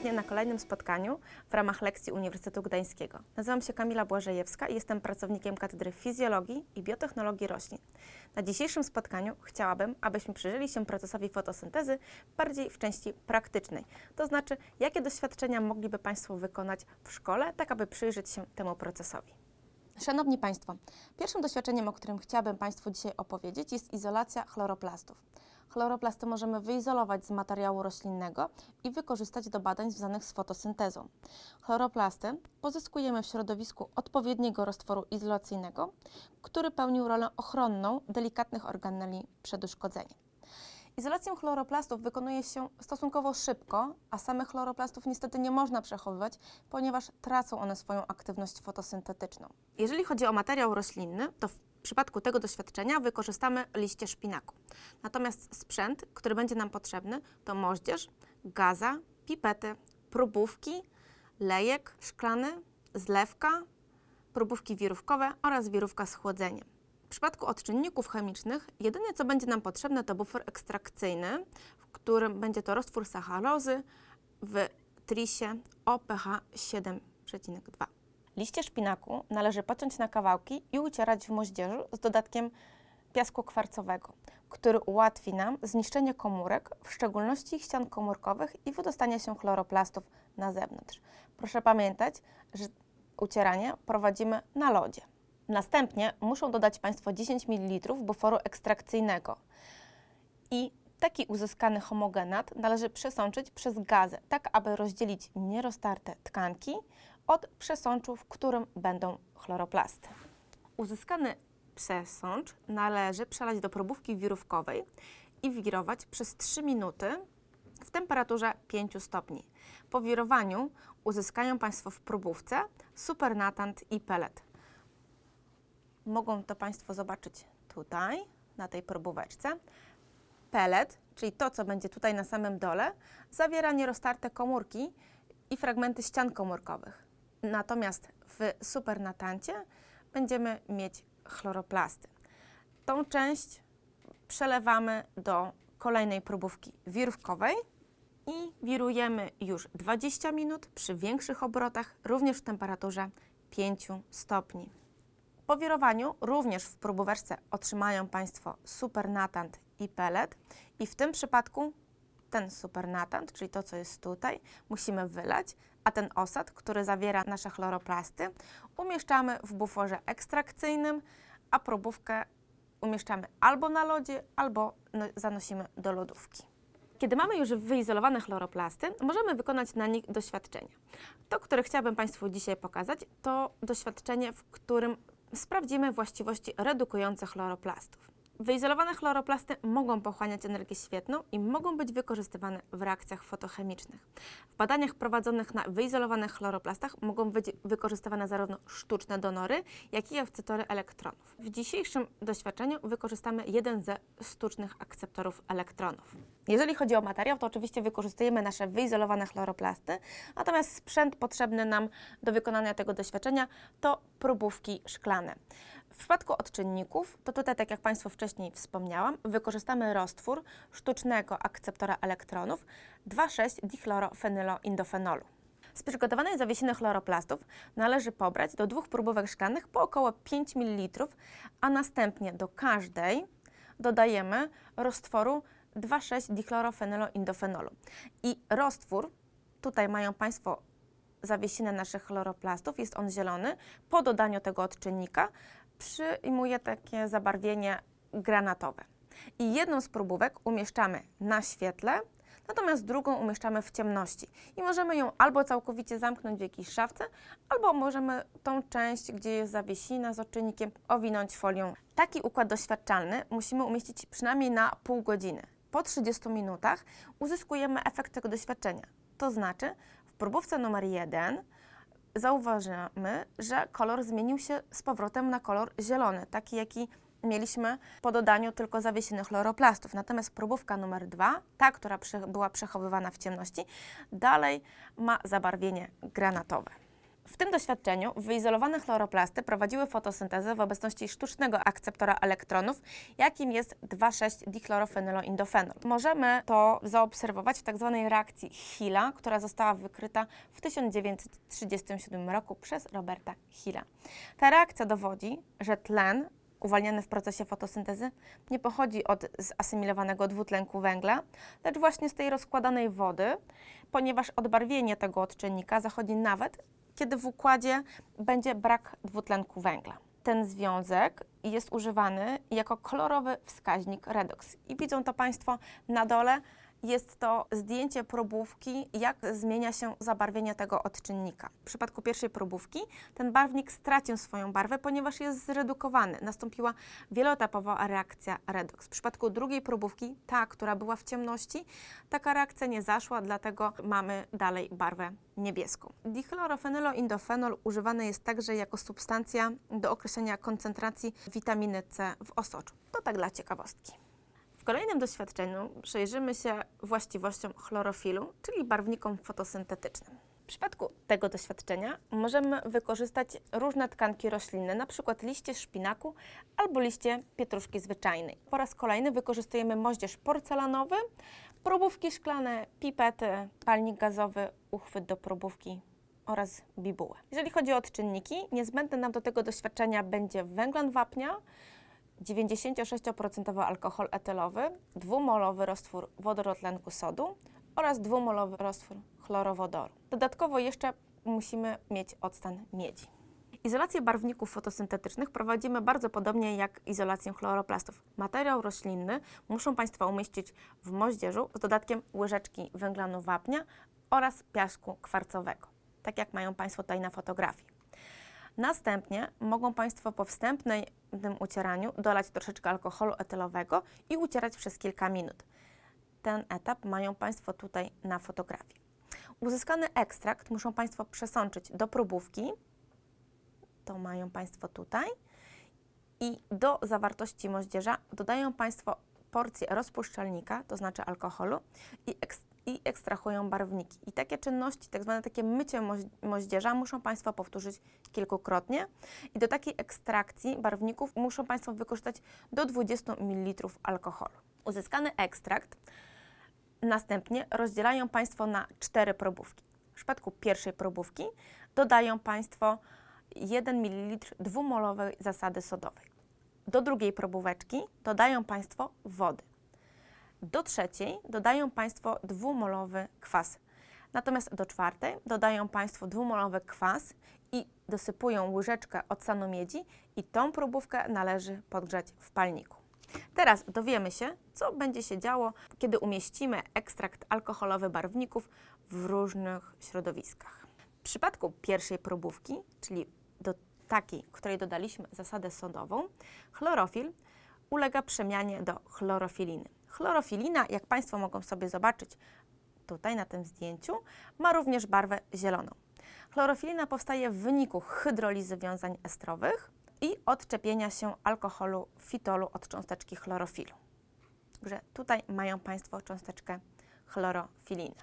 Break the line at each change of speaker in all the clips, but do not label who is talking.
serdecznie na kolejnym spotkaniu w ramach lekcji Uniwersytetu Gdańskiego. Nazywam się Kamila Błażejewska i jestem pracownikiem Katedry Fizjologii i Biotechnologii Roślin. Na dzisiejszym spotkaniu chciałabym, abyśmy przyjrzeli się procesowi fotosyntezy bardziej w części praktycznej. To znaczy, jakie doświadczenia mogliby Państwo wykonać w szkole, tak aby przyjrzeć się temu procesowi. Szanowni Państwo, pierwszym doświadczeniem, o którym chciałabym Państwu dzisiaj opowiedzieć, jest izolacja chloroplastów. Chloroplasty możemy wyizolować z materiału roślinnego i wykorzystać do badań związanych z fotosyntezą. Chloroplasty pozyskujemy w środowisku odpowiedniego roztworu izolacyjnego, który pełnił rolę ochronną delikatnych organeli przed uszkodzeniem. Izolację chloroplastów wykonuje się stosunkowo szybko, a samych chloroplastów niestety nie można przechowywać, ponieważ tracą one swoją aktywność fotosyntetyczną. Jeżeli chodzi o materiał roślinny, to w przypadku tego doświadczenia wykorzystamy liście szpinaku. Natomiast sprzęt, który będzie nam potrzebny, to moździerz, gaza, pipety, próbówki, lejek szklany, zlewka, próbówki wirówkowe oraz wirówka z chłodzeniem. W przypadku odczynników chemicznych jedyne co będzie nam potrzebne to bufor ekstrakcyjny, w którym będzie to roztwór sacharozy w trisie o pH 7,2. Liście szpinaku należy pociąć na kawałki i ucierać w moździerzu z dodatkiem piasku kwarcowego, który ułatwi nam zniszczenie komórek, w szczególności ścian komórkowych i wydostanie się chloroplastów na zewnątrz. Proszę pamiętać, że ucieranie prowadzimy na lodzie. Następnie muszą dodać Państwo 10 ml buforu ekstrakcyjnego i taki uzyskany homogenat należy przesączyć przez gazę, tak aby rozdzielić nieroztarte tkanki od przesączu, w którym będą chloroplasty. Uzyskany przesącz należy przelać do probówki wirówkowej i wirować przez 3 minuty w temperaturze 5 stopni. Po wirowaniu uzyskają Państwo w probówce supernatant i pelet. Mogą to Państwo zobaczyć tutaj, na tej probóweczce. Pelet, czyli to, co będzie tutaj na samym dole, zawiera nieroztarte komórki i fragmenty ścian komórkowych. Natomiast w supernatancie będziemy mieć chloroplasty. Tą część przelewamy do kolejnej próbówki wirówkowej i wirujemy już 20 minut przy większych obrotach, również w temperaturze 5 stopni. Po wirowaniu również w próbóweczce otrzymają Państwo supernatant i pelet i w tym przypadku ten supernatant, czyli to, co jest tutaj, musimy wylać, a ten osad, który zawiera nasze chloroplasty, umieszczamy w buforze ekstrakcyjnym, a probówkę umieszczamy albo na lodzie, albo no- zanosimy do lodówki. Kiedy mamy już wyizolowane chloroplasty, możemy wykonać na nich doświadczenia. To, które chciałabym Państwu dzisiaj pokazać, to doświadczenie, w którym sprawdzimy właściwości redukujące chloroplastów. Wyizolowane chloroplasty mogą pochłaniać energię świetną i mogą być wykorzystywane w reakcjach fotochemicznych. W badaniach prowadzonych na wyizolowanych chloroplastach mogą być wykorzystywane zarówno sztuczne donory, jak i akceptory elektronów. W dzisiejszym doświadczeniu wykorzystamy jeden ze sztucznych akceptorów elektronów. Jeżeli chodzi o materiał, to oczywiście wykorzystujemy nasze wyizolowane chloroplasty, natomiast sprzęt potrzebny nam do wykonania tego doświadczenia to próbówki szklane. Przypadku odczynników, to tutaj, tak jak Państwu wcześniej wspomniałam, wykorzystamy roztwór sztucznego akceptora elektronów 2,6-dichlorofenyloindofenolu. Z przygotowanej zawiesiny chloroplastów należy pobrać do dwóch próbówek szklanych po około 5 ml, a następnie do każdej dodajemy roztworu 2,6-dichlorofenyloindofenolu. I roztwór, tutaj mają Państwo zawiesinę naszych chloroplastów, jest on zielony. Po dodaniu tego odczynnika przyjmuje takie zabarwienie granatowe. I jedną z próbówek umieszczamy na świetle, natomiast drugą umieszczamy w ciemności. I możemy ją albo całkowicie zamknąć w jakiejś szafce, albo możemy tą część, gdzie jest zawiesina z odczynnikiem, owinąć folią. Taki układ doświadczalny musimy umieścić przynajmniej na pół godziny. Po 30 minutach uzyskujemy efekt tego doświadczenia. To znaczy, w próbówce numer 1 zauważymy, że kolor zmienił się z powrotem na kolor zielony, taki jaki mieliśmy po dodaniu tylko zawiesiny chloroplastów. Natomiast próbówka numer 2, ta, która była przechowywana w ciemności, dalej ma zabarwienie granatowe. W tym doświadczeniu wyizolowane chloroplasty prowadziły fotosyntezę w obecności sztucznego akceptora elektronów, jakim jest 2,6-dichlorofenyloindofenol. Możemy to zaobserwować w tzw. reakcji Hilla, która została wykryta w 1937 roku przez Roberta Hilla. Ta reakcja dowodzi, że tlen uwalniany w procesie fotosyntezy nie pochodzi od zasymilowanego dwutlenku węgla, lecz właśnie z tej rozkładanej wody, ponieważ odbarwienie tego odczynnika zachodzi nawet, kiedy w układzie będzie brak dwutlenku węgla. Ten związek jest używany jako kolorowy wskaźnik redox. I widzą to Państwo na dole. Jest to zdjęcie probówki, jak zmienia się zabarwienie tego odczynnika. W przypadku pierwszej probówki ten barwnik stracił swoją barwę, ponieważ jest zredukowany. Nastąpiła wieloetapowa reakcja redox. W przypadku drugiej probówki, ta, która była w ciemności, taka reakcja nie zaszła, dlatego mamy dalej barwę niebieską. Dichlorofenyloindofenol używany jest także jako substancja do określenia koncentracji witaminy C w osoczu. To tak dla ciekawostki. Kolejnym doświadczeniu przyjrzymy się właściwościom chlorofilu, czyli barwnikom fotosyntetycznym. W przypadku tego doświadczenia możemy wykorzystać różne tkanki roślinne, np. liście szpinaku albo liście pietruszki zwyczajnej. Po raz kolejny wykorzystujemy moździerz porcelanowy, probówki szklane, pipety, palnik gazowy, uchwyt do probówki oraz bibułę. Jeżeli chodzi o odczynniki, niezbędny nam do tego doświadczenia będzie węglan wapnia, 96% alkohol etylowy, dwumolowy roztwór wodorotlenku sodu oraz dwumolowy roztwór chlorowodoru. Dodatkowo jeszcze musimy mieć octan miedzi. Izolację barwników fotosyntetycznych prowadzimy bardzo podobnie jak izolację chloroplastów. Materiał roślinny muszą Państwo umieścić w moździerzu z dodatkiem łyżeczki węglanu wapnia oraz piasku kwarcowego, tak jak mają Państwo tutaj na fotografii. Następnie mogą Państwo po wstępnym ucieraniu dolać troszeczkę alkoholu etylowego i ucierać przez kilka minut. Ten etap mają Państwo tutaj na fotografii. Uzyskany ekstrakt muszą Państwo przesączyć do próbówki. To mają Państwo tutaj. I do zawartości moździerza dodają Państwo porcję rozpuszczalnika, to znaczy alkoholu i, eks i ekstrahują barwniki. I takie czynności, tak zwane takie mycie moź moździerza muszą Państwo powtórzyć kilkukrotnie. I do takiej ekstrakcji barwników muszą Państwo wykorzystać do 20 ml alkoholu. Uzyskany ekstrakt następnie rozdzielają Państwo na cztery probówki. W przypadku pierwszej probówki dodają Państwo 1 ml dwumolowej zasady sodowej. Do drugiej probóweczki dodają Państwo wody. Do trzeciej dodają Państwo dwumolowy kwas. Natomiast do czwartej dodają Państwo dwumolowy kwas i dosypują łyżeczkę ocanu miedzi i tą próbówkę należy podgrzać w palniku. Teraz dowiemy się, co będzie się działo, kiedy umieścimy ekstrakt alkoholowy barwników w różnych środowiskach. W przypadku pierwszej próbówki, czyli do takiej, której dodaliśmy zasadę sodową, chlorofil ulega przemianie do chlorofiliny. Chlorofilina, jak Państwo mogą sobie zobaczyć tutaj na tym zdjęciu, ma również barwę zieloną. Chlorofilina powstaje w wyniku hydrolizy wiązań estrowych i odczepienia się alkoholu fitolu od cząsteczki chlorofilu. Także tutaj mają Państwo cząsteczkę chlorofiliny.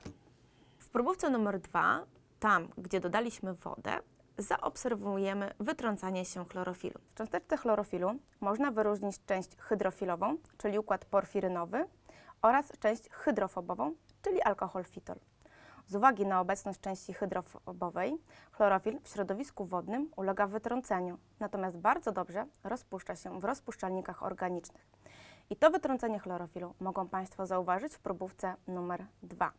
W próbówce numer dwa, tam gdzie dodaliśmy wodę, zaobserwujemy wytrącanie się chlorofilu. W cząsteczce chlorofilu można wyróżnić część hydrofilową, czyli układ porfirynowy, oraz część hydrofobową, czyli alkohol fitol. Z uwagi na obecność części hydrofobowej, chlorofil w środowisku wodnym ulega wytrąceniu, natomiast bardzo dobrze rozpuszcza się w rozpuszczalnikach organicznych. I to wytrącenie chlorofilu mogą Państwo zauważyć w próbówce numer 2.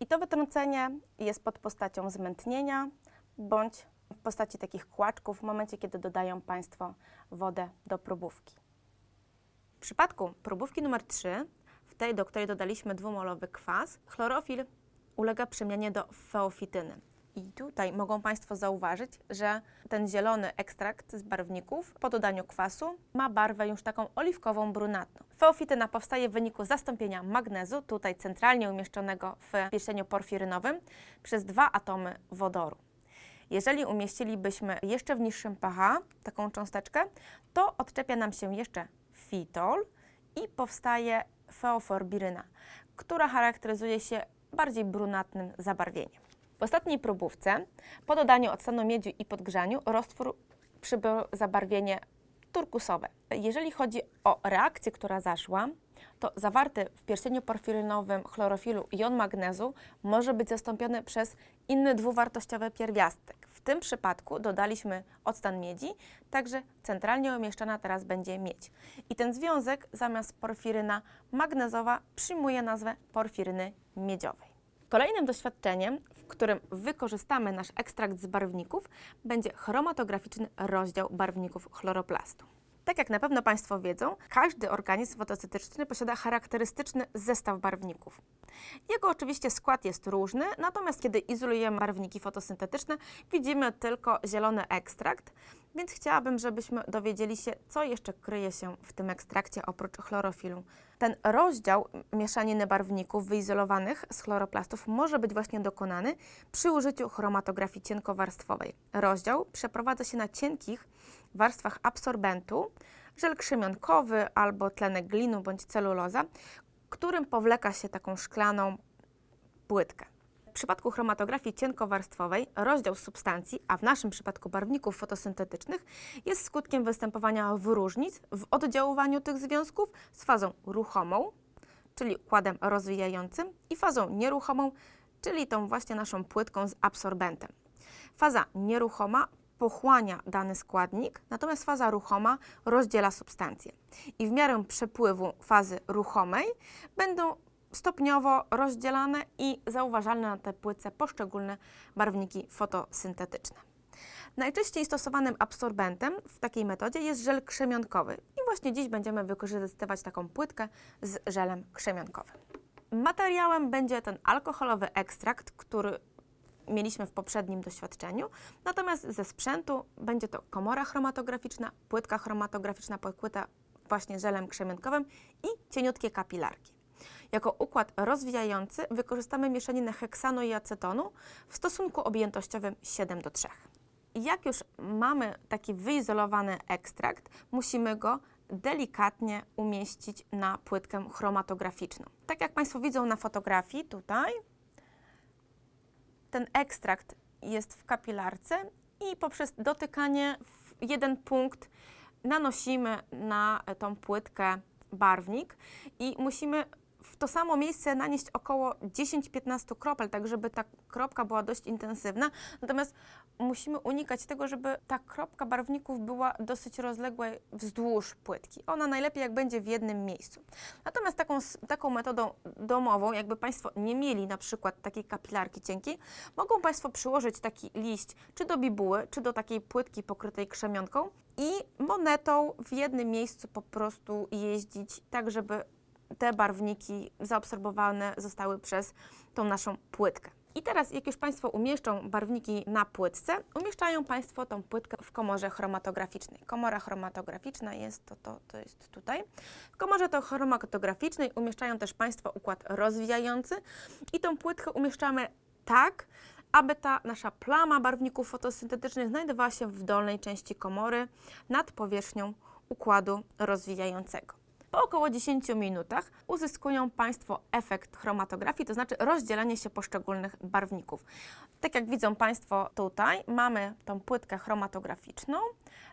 I to wytrącenie jest pod postacią zmętnienia, bądź w postaci takich kłaczków w momencie, kiedy dodają Państwo wodę do próbówki. W przypadku próbówki numer 3, w tej, do której dodaliśmy dwumolowy kwas, chlorofil ulega przemianie do feofityny. I tutaj mogą Państwo zauważyć, że ten zielony ekstrakt z barwników po dodaniu kwasu ma barwę już taką oliwkową, brunatną. Feofityna powstaje w wyniku zastąpienia magnezu, tutaj centralnie umieszczonego w pierścieniu porfirynowym, przez dwa atomy wodoru. Jeżeli umieścilibyśmy jeszcze w niższym pH taką cząsteczkę, to odczepia nam się jeszcze fitol i powstaje feoforbiryna, która charakteryzuje się bardziej brunatnym zabarwieniem. W ostatniej próbówce po dodaniu octanu miedziu i podgrzaniu roztwór przybył zabarwienie turkusowe. Jeżeli chodzi o reakcję, która zaszła, to zawarty w pierścieniu porfirynowym chlorofilu jon magnezu może być zastąpiony przez inny dwuwartościowy pierwiastek. W tym przypadku dodaliśmy octan miedzi, także centralnie umieszczona teraz będzie miedź. I ten związek zamiast porfiryna magnezowa przyjmuje nazwę porfiryny miedziowej. Kolejnym doświadczeniem, w którym wykorzystamy nasz ekstrakt z barwników, będzie chromatograficzny rozdział barwników chloroplastu. Tak jak na pewno Państwo wiedzą, każdy organizm fotosyntetyczny posiada charakterystyczny zestaw barwników. Jego oczywiście skład jest różny, natomiast kiedy izolujemy barwniki fotosyntetyczne, widzimy tylko zielony ekstrakt, więc chciałabym, żebyśmy dowiedzieli się, co jeszcze kryje się w tym ekstrakcie oprócz chlorofilu. Ten rozdział mieszaniny barwników wyizolowanych z chloroplastów może być właśnie dokonany przy użyciu chromatografii cienkowarstwowej. Rozdział przeprowadza się na cienkich warstwach absorbentu, żel krzemionkowy albo tlenek glinu bądź celuloza, którym powleka się taką szklaną płytkę. W przypadku chromatografii cienkowarstwowej rozdział substancji, a w naszym przypadku barwników fotosyntetycznych, jest skutkiem występowania różnic w oddziaływaniu tych związków z fazą ruchomą, czyli układem rozwijającym, i fazą nieruchomą, czyli tą właśnie naszą płytką z absorbentem. Faza nieruchoma pochłania dany składnik, natomiast faza ruchoma rozdziela substancję. I w miarę przepływu fazy ruchomej będą stopniowo rozdzielane i zauważalne na tej płytce poszczególne barwniki fotosyntetyczne. Najczęściej stosowanym absorbentem w takiej metodzie jest żel krzemionkowy i właśnie dziś będziemy wykorzystywać taką płytkę z żelem krzemionkowym. Materiałem będzie ten alkoholowy ekstrakt, który mieliśmy w poprzednim doświadczeniu. Natomiast ze sprzętu będzie to komora chromatograficzna, płytka chromatograficzna pokryta właśnie żelem krzemionkowym i cieniutkie kapilarki. Jako układ rozwijający wykorzystamy mieszaninę heksanu i acetonu w stosunku objętościowym 7 do 3. Jak już mamy taki wyizolowany ekstrakt, musimy go delikatnie umieścić na płytkę chromatograficzną. Tak jak Państwo widzą na fotografii tutaj, ten ekstrakt jest w kapilarce i poprzez dotykanie w jeden punkt nanosimy na tą płytkę barwnik i musimy w to samo miejsce nanieść około 10-15 kropel, tak żeby ta kropka była dość intensywna. Natomiast musimy unikać tego, żeby ta kropka barwników była dosyć rozległa wzdłuż płytki. Ona najlepiej jak będzie w jednym miejscu. Natomiast taką, taką metodą domową, jakby Państwo nie mieli na przykład takiej kapilarki cienkiej, mogą Państwo przyłożyć taki liść czy do bibuły, czy do takiej płytki pokrytej krzemionką i monetą w jednym miejscu po prostu jeździć, tak żeby te barwniki zaabsorbowane zostały przez tą naszą płytkę. I teraz, jak już Państwo umieszczą barwniki na płytce, umieszczają Państwo tą płytkę w komorze chromatograficznej. Komora chromatograficzna jest to, to, to jest tutaj. W komorze to chromatograficznej umieszczają też Państwo układ rozwijający i tą płytkę umieszczamy tak, aby ta nasza plama barwników fotosyntetycznych znajdowała się w dolnej części komory nad powierzchnią układu rozwijającego. Po około 10 minutach uzyskują Państwo efekt chromatografii, to znaczy rozdzielenie się poszczególnych barwników. Tak jak widzą Państwo tutaj, mamy tą płytkę chromatograficzną,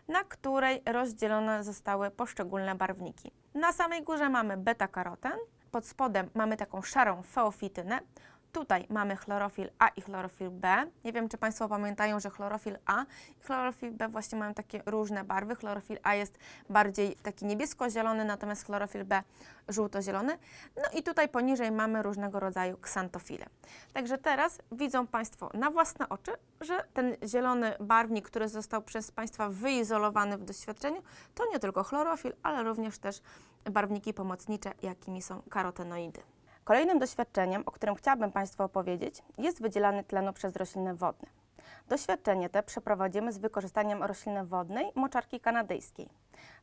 na której rozdzielone zostały poszczególne barwniki. Na samej górze mamy beta-karoten, pod spodem mamy taką szarą feofitynę, Tutaj mamy chlorofil A i chlorofil B. Nie wiem, czy Państwo pamiętają, że chlorofil A i chlorofil B właśnie mają takie różne barwy. Chlorofil A jest bardziej taki niebiesko-zielony, natomiast chlorofil B żółto-zielony. No i tutaj poniżej mamy różnego rodzaju ksantofile. Także teraz widzą Państwo na własne oczy, że ten zielony barwnik, który został przez Państwa wyizolowany w doświadczeniu, to nie tylko chlorofil, ale również też barwniki pomocnicze, jakimi są karotenoidy. Kolejnym doświadczeniem, o którym chciałabym Państwu opowiedzieć, jest wydzielany tlenu przez rośliny wodne. Doświadczenie te przeprowadzimy z wykorzystaniem rośliny wodnej moczarki kanadyjskiej.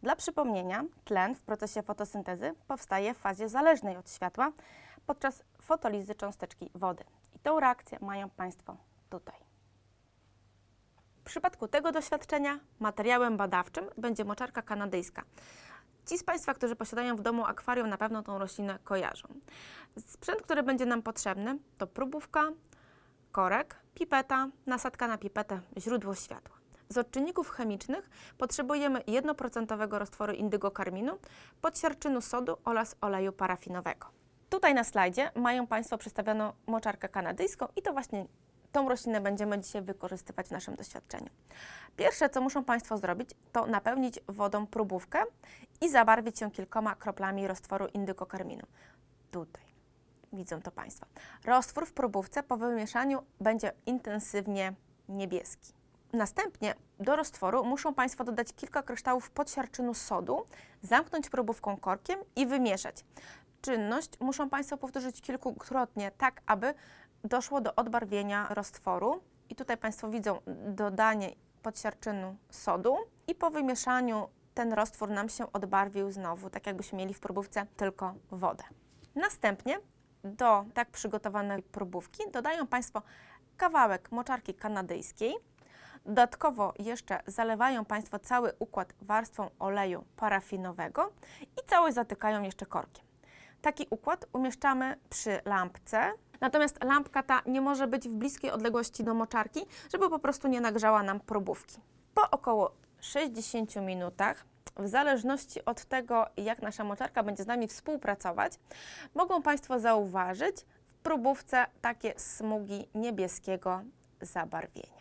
Dla przypomnienia, tlen w procesie fotosyntezy powstaje w fazie zależnej od światła podczas fotolizy cząsteczki wody. I tą reakcję mają Państwo tutaj. W przypadku tego doświadczenia materiałem badawczym będzie moczarka kanadyjska. Ci z Państwa, którzy posiadają w domu akwarium, na pewno tą roślinę kojarzą. Sprzęt, który będzie nam potrzebny, to próbówka, korek, pipeta, nasadka na pipetę, źródło światła. Z odczynników chemicznych potrzebujemy 1% roztworu indygokarminu, podsiarczynu sodu oraz oleju parafinowego. Tutaj na slajdzie mają Państwo przedstawioną moczarkę kanadyjską i to właśnie tą roślinę będziemy dzisiaj wykorzystywać w naszym doświadczeniu. Pierwsze, co muszą Państwo zrobić, to napełnić wodą próbówkę i zabarwić ją kilkoma kroplami roztworu indygokarminu. Tutaj. Widzą to Państwo. Roztwór w próbówce po wymieszaniu będzie intensywnie niebieski. Następnie do roztworu muszą Państwo dodać kilka kryształów podsiarczynu sodu, zamknąć próbówką korkiem i wymieszać. Czynność muszą Państwo powtórzyć kilkukrotnie, tak aby doszło do odbarwienia roztworu. I tutaj Państwo widzą dodanie podsiarczynu sodu i po wymieszaniu ten roztwór nam się odbarwił znowu, tak jakbyśmy mieli w próbówce tylko wodę. Następnie do tak przygotowanej próbówki dodają Państwo kawałek moczarki kanadyjskiej. Dodatkowo jeszcze zalewają Państwo cały układ warstwą oleju parafinowego i całość zatykają jeszcze korkiem. Taki układ umieszczamy przy lampce, natomiast lampka ta nie może być w bliskiej odległości do moczarki, żeby po prostu nie nagrzała nam próbówki. Po około 60 minutach, w zależności od tego, jak nasza moczarka będzie z nami współpracować, mogą Państwo zauważyć w próbówce takie smugi niebieskiego zabarwienia.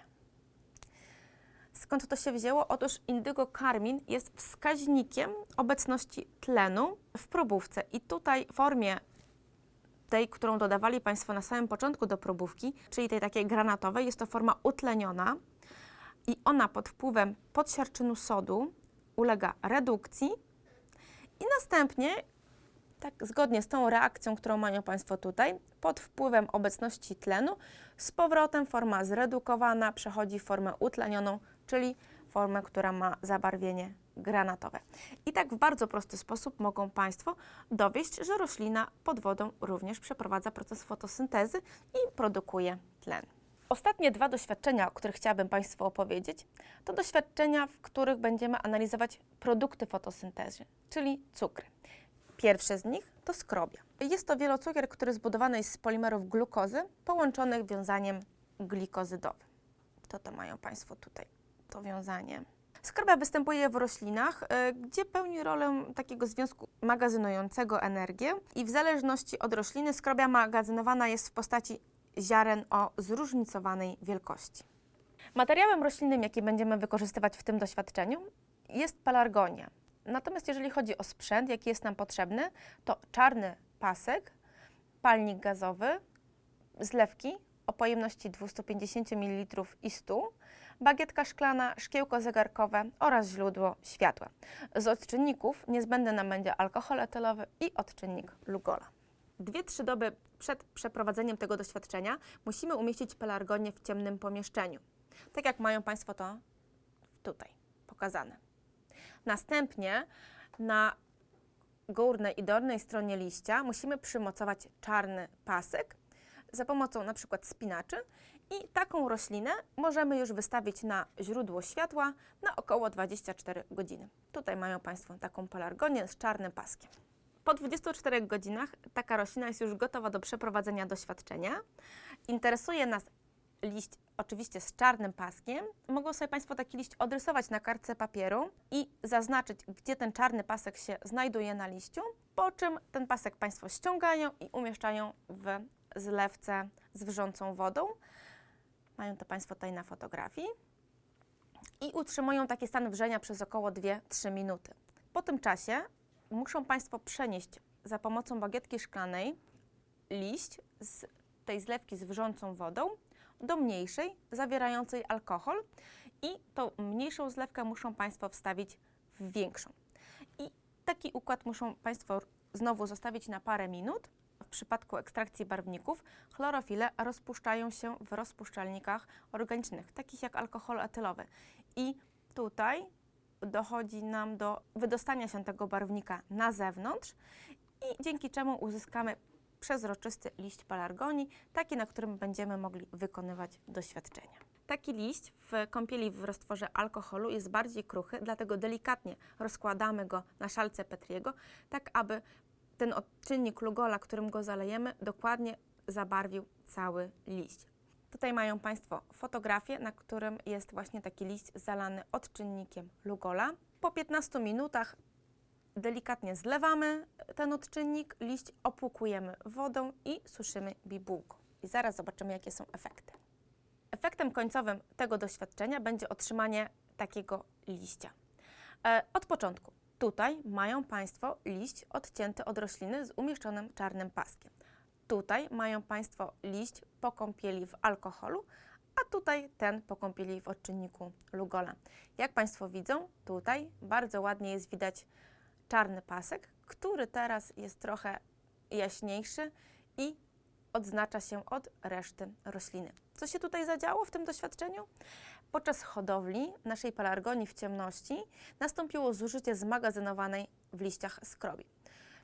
Skąd to się wzięło? Otóż indygokarmin jest wskaźnikiem obecności tlenu w próbówce i tutaj w formie tej, którą dodawali Państwo na samym początku do próbówki, czyli tej takiej granatowej, jest to forma utleniona i ona pod wpływem podsiarczynu sodu ulega redukcji i następnie, tak zgodnie z tą reakcją, którą mają Państwo tutaj, pod wpływem obecności tlenu, z powrotem forma zredukowana przechodzi w formę utlenioną, czyli formę, która ma zabarwienie granatowe. I tak w bardzo prosty sposób mogą Państwo dowieść, że roślina pod wodą również przeprowadza proces fotosyntezy i produkuje tlen. Ostatnie dwa doświadczenia, o których chciałabym Państwu opowiedzieć, to doświadczenia, w których będziemy analizować produkty fotosyntezy, czyli cukry. Pierwsze z nich to skrobia. Jest to wielocukier, który zbudowany jest z polimerów glukozy połączonych wiązaniem glikozydowym. To to mają Państwo tutaj, to wiązanie. Skrobia występuje w roślinach, y, gdzie pełni rolę takiego związku magazynującego energię i w zależności od rośliny skrobia magazynowana jest w postaci ziaren o zróżnicowanej wielkości. Materiałem roślinnym, jaki będziemy wykorzystywać w tym doświadczeniu, jest pelargonia. Natomiast jeżeli chodzi o sprzęt, jaki jest nam potrzebny, to czarny pasek, palnik gazowy, zlewki o pojemności 250 ml i 100 bagietka szklana, szkiełko zegarkowe oraz źródło światła. Z odczynników niezbędny nam będzie alkohol etylowy i odczynnik Lugola. Dwie-trzy doby przed przeprowadzeniem tego doświadczenia musimy umieścić pelargonię w ciemnym pomieszczeniu. Tak jak mają Państwo to tutaj pokazane. Następnie na górnej i dolnej stronie liścia musimy przymocować czarny pasek za pomocą na przykład spinaczy i taką roślinę możemy już wystawić na źródło światła na około 24 godziny. Tutaj mają Państwo taką pelargonię z czarnym paskiem. Po 24 godzinach taka roślina jest już gotowa do przeprowadzenia doświadczenia. Interesuje nas liść oczywiście z czarnym paskiem. Mogą sobie Państwo taki liść odrysować na kartce papieru i zaznaczyć, gdzie ten czarny pasek się znajduje na liściu, po czym ten pasek Państwo ściągają i umieszczają w zlewce z wrzącą wodą. Mają to Państwo tutaj na fotografii. I utrzymują taki stan wrzenia przez około 2-3 minuty. Po tym czasie muszą Państwo przenieść za pomocą bagietki szklanej liść z tej zlewki z wrzącą wodą do mniejszej, zawierającej alkohol i tą mniejszą zlewkę muszą Państwo wstawić w większą. I taki układ muszą Państwo znowu zostawić na parę minut. W przypadku ekstrakcji barwników chlorofile rozpuszczają się w rozpuszczalnikach organicznych, takich jak alkohol etylowy. I tutaj dochodzi nam do wydostania się tego barwnika na zewnątrz i dzięki czemu uzyskamy przezroczysty liść pelargonii, taki, na którym będziemy mogli wykonywać doświadczenia. Taki liść w kąpieli w roztworze alkoholu jest bardziej kruchy, dlatego delikatnie rozkładamy go na szalce Petriego, tak aby ten odczynnik Lugola, którym go zalejemy, dokładnie zabarwił cały liść. Tutaj mają Państwo fotografię, na którym jest właśnie taki liść zalany odczynnikiem Lugola. Po 15 minutach delikatnie zlewamy ten odczynnik, liść opłukujemy wodą i suszymy bibułką. I zaraz zobaczymy, jakie są efekty. Efektem końcowym tego doświadczenia będzie otrzymanie takiego liścia. E, Od początku. Tutaj mają Państwo liść odcięty od rośliny z umieszczonym czarnym paskiem. Tutaj mają Państwo liść po kąpieli w alkoholu, a tutaj ten po kąpieli w odczynniku Lugola. Jak Państwo widzą, tutaj bardzo ładnie jest widać czarny pasek, który teraz jest trochę jaśniejszy i odznacza się od reszty rośliny. Co się tutaj zadziało w tym doświadczeniu? Podczas hodowli naszej pelargonii w ciemności nastąpiło zużycie zmagazynowanej w liściach skrobi.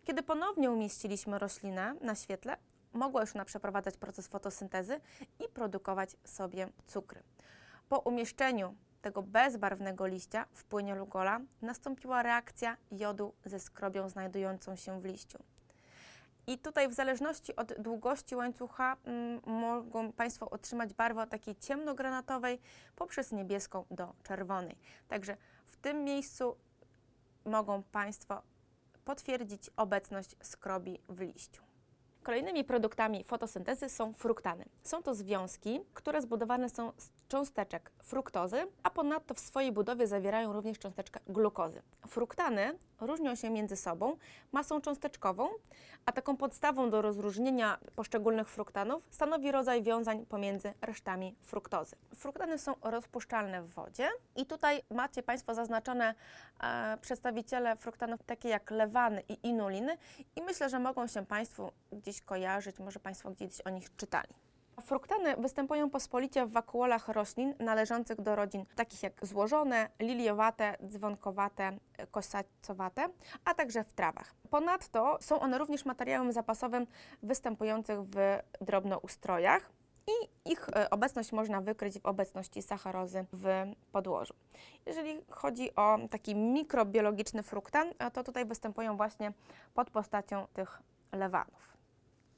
Kiedy ponownie umieściliśmy roślinę na świetle, mogła już ona przeprowadzać proces fotosyntezy i produkować sobie cukry. Po umieszczeniu tego bezbarwnego liścia w płynie Lugola nastąpiła reakcja jodu ze skrobią znajdującą się w liściu. I tutaj w zależności od długości łańcucha mm, mogą Państwo otrzymać barwę od takiej ciemnogranatowej poprzez niebieską do czerwonej. Także w tym miejscu mogą Państwo potwierdzić obecność skrobi w liściu. Kolejnymi produktami fotosyntezy są fruktany. Są to związki, które zbudowane są z cząsteczek fruktozy, a ponadto w swojej budowie zawierają również cząsteczkę glukozy. Fruktany różnią się między sobą masą cząsteczkową, a taką podstawą do rozróżnienia poszczególnych fruktanów stanowi rodzaj wiązań pomiędzy resztami fruktozy. Fruktany są rozpuszczalne w wodzie i tutaj macie Państwo zaznaczone e, przedstawiciele fruktanów takie jak lewany i inuliny i myślę, że mogą się Państwu gdzieś kojarzyć, może Państwo gdzieś o nich czytali. Fruktany występują pospolicie w wakuolach roślin należących do rodzin takich jak złożone, liliowate, dzwonkowate, kosacowate, a także w trawach. Ponadto są one również materiałem zapasowym występujących w drobnoustrojach i ich e, obecność można wykryć w obecności sacharozy w podłożu. Jeżeli chodzi o taki mikrobiologiczny fruktan, e, to tutaj występują właśnie pod postacią tych lewanów.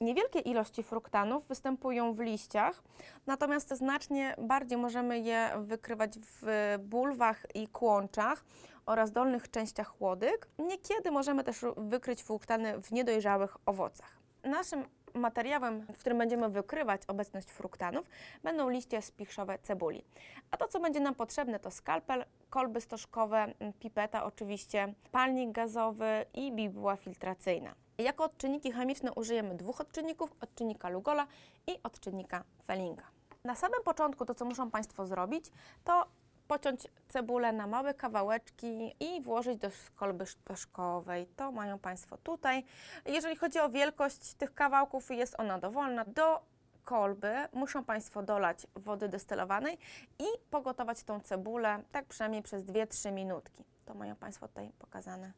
Niewielkie ilości fruktanów występują w liściach, natomiast znacznie bardziej możemy je wykrywać w bulwach i kłączach oraz dolnych częściach łodyg. Niekiedy możemy też wykryć fruktany w niedojrzałych owocach. Naszym materiałem, w którym będziemy wykrywać obecność fruktanów, będą liście spichrzowe cebuli. A to, co będzie nam potrzebne, to skalpel, kolby stożkowe, pipeta oczywiście, palnik gazowy i bibuła filtracyjna. Jako odczynniki chemiczne użyjemy dwóch odczynników, odczynnika Lugola i odczynnika Fellinga. Na samym początku to, co muszą Państwo zrobić, to pociąć cebulę na małe kawałeczki i włożyć do kolby stożkowej. To mają Państwo tutaj. Jeżeli chodzi o wielkość tych kawałków, jest ona dowolna. Do kolby muszą Państwo dolać wody destylowanej i pogotować tą cebulę tak przynajmniej przez 2-3 minutki. To mają Państwo tutaj pokazane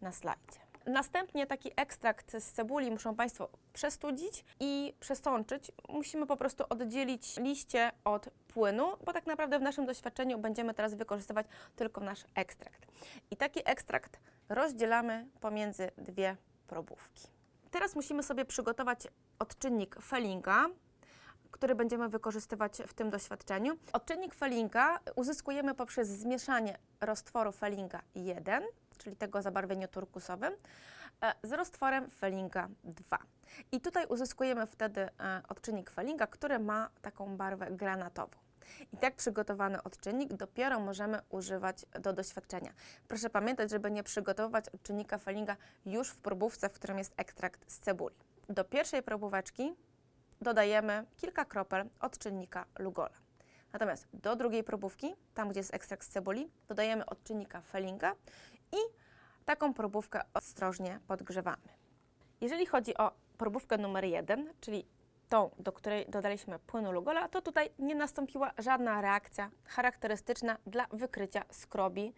na slajdzie. Następnie taki ekstrakt z cebuli muszą Państwo przestudzić i przesączyć. Musimy po prostu oddzielić liście od płynu, bo tak naprawdę w naszym doświadczeniu będziemy teraz wykorzystywać tylko nasz ekstrakt. I taki ekstrakt rozdzielamy pomiędzy dwie probówki. Teraz musimy sobie przygotować odczynnik Fellinga, który będziemy wykorzystywać w tym doświadczeniu. Odczynnik Fellinga uzyskujemy poprzez zmieszanie roztworu Fellinga 1, czyli tego zabarwieniu turkusowym, e, z roztworem Fellinga 2. I tutaj uzyskujemy wtedy e, odczynnik Fellinga, który ma taką barwę granatową. I tak przygotowany odczynnik dopiero możemy używać do doświadczenia. Proszę pamiętać, żeby nie przygotowywać odczynnika Fellinga już w probówce, w którym jest ekstrakt z cebuli. Do pierwszej probóweczki dodajemy kilka kropel odczynnika Lugola. Natomiast do drugiej probówki, tam gdzie jest ekstrakt z cebuli, dodajemy odczynnika Fellinga i taką probówkę ostrożnie podgrzewamy. Jeżeli chodzi o probówkę numer jeden, czyli tą, do której dodaliśmy płynu Lugola, to tutaj nie nastąpiła żadna reakcja charakterystyczna dla wykrycia skrobi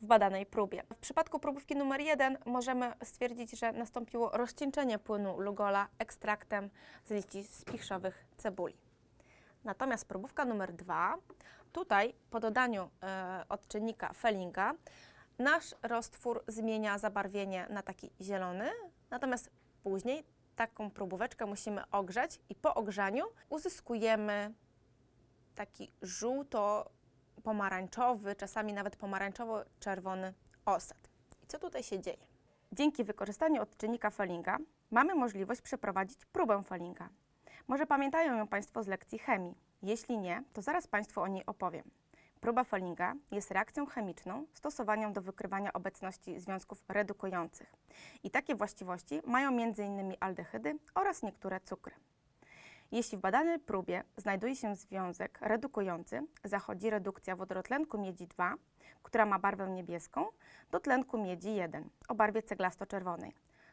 w badanej próbie. W przypadku próbówki numer jeden możemy stwierdzić, że nastąpiło rozcieńczenie płynu Lugola ekstraktem z liści spichrzowych cebuli. Natomiast próbówka numer dwa, tutaj po dodaniu e, odczynnika Fellinga nasz roztwór zmienia zabarwienie na taki zielony, natomiast później taką próbóweczkę musimy ogrzać i po ogrzaniu uzyskujemy taki żółto-pomarańczowy, czasami nawet pomarańczowo-czerwony osad. I co tutaj się dzieje? Dzięki wykorzystaniu odczynnika Fellinga mamy możliwość przeprowadzić próbę Fellinga. Może pamiętają ją Państwo z lekcji chemii. Jeśli nie, to zaraz Państwu o niej opowiem. Próba Fellinga jest reakcją chemiczną stosowaną do wykrywania obecności związków redukujących. I takie właściwości mają m.in. aldehydy oraz niektóre cukry. Jeśli w badanej próbie znajduje się związek redukujący, zachodzi redukcja wodorotlenku miedzi 2, która ma barwę niebieską, do tlenku miedzi 1 o barwie ceglasto-czerwonej.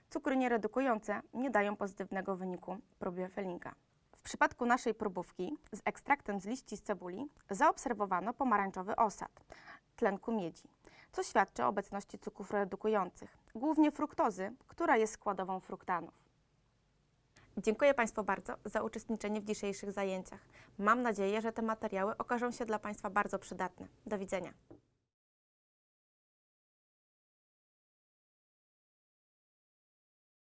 Cukry nieredukujące nie dają pozytywnego wyniku próbie Fellinga. W przypadku naszej próbówki z ekstraktem z liści z cebuli zaobserwowano pomarańczowy osad tlenku miedzi, co świadczy o obecności cukrów redukujących, głównie fruktozy, która jest składową fruktanów. Dziękuję Państwu bardzo za uczestniczenie w dzisiejszych zajęciach. Mam nadzieję, że te materiały okażą się dla Państwa bardzo przydatne. Do widzenia.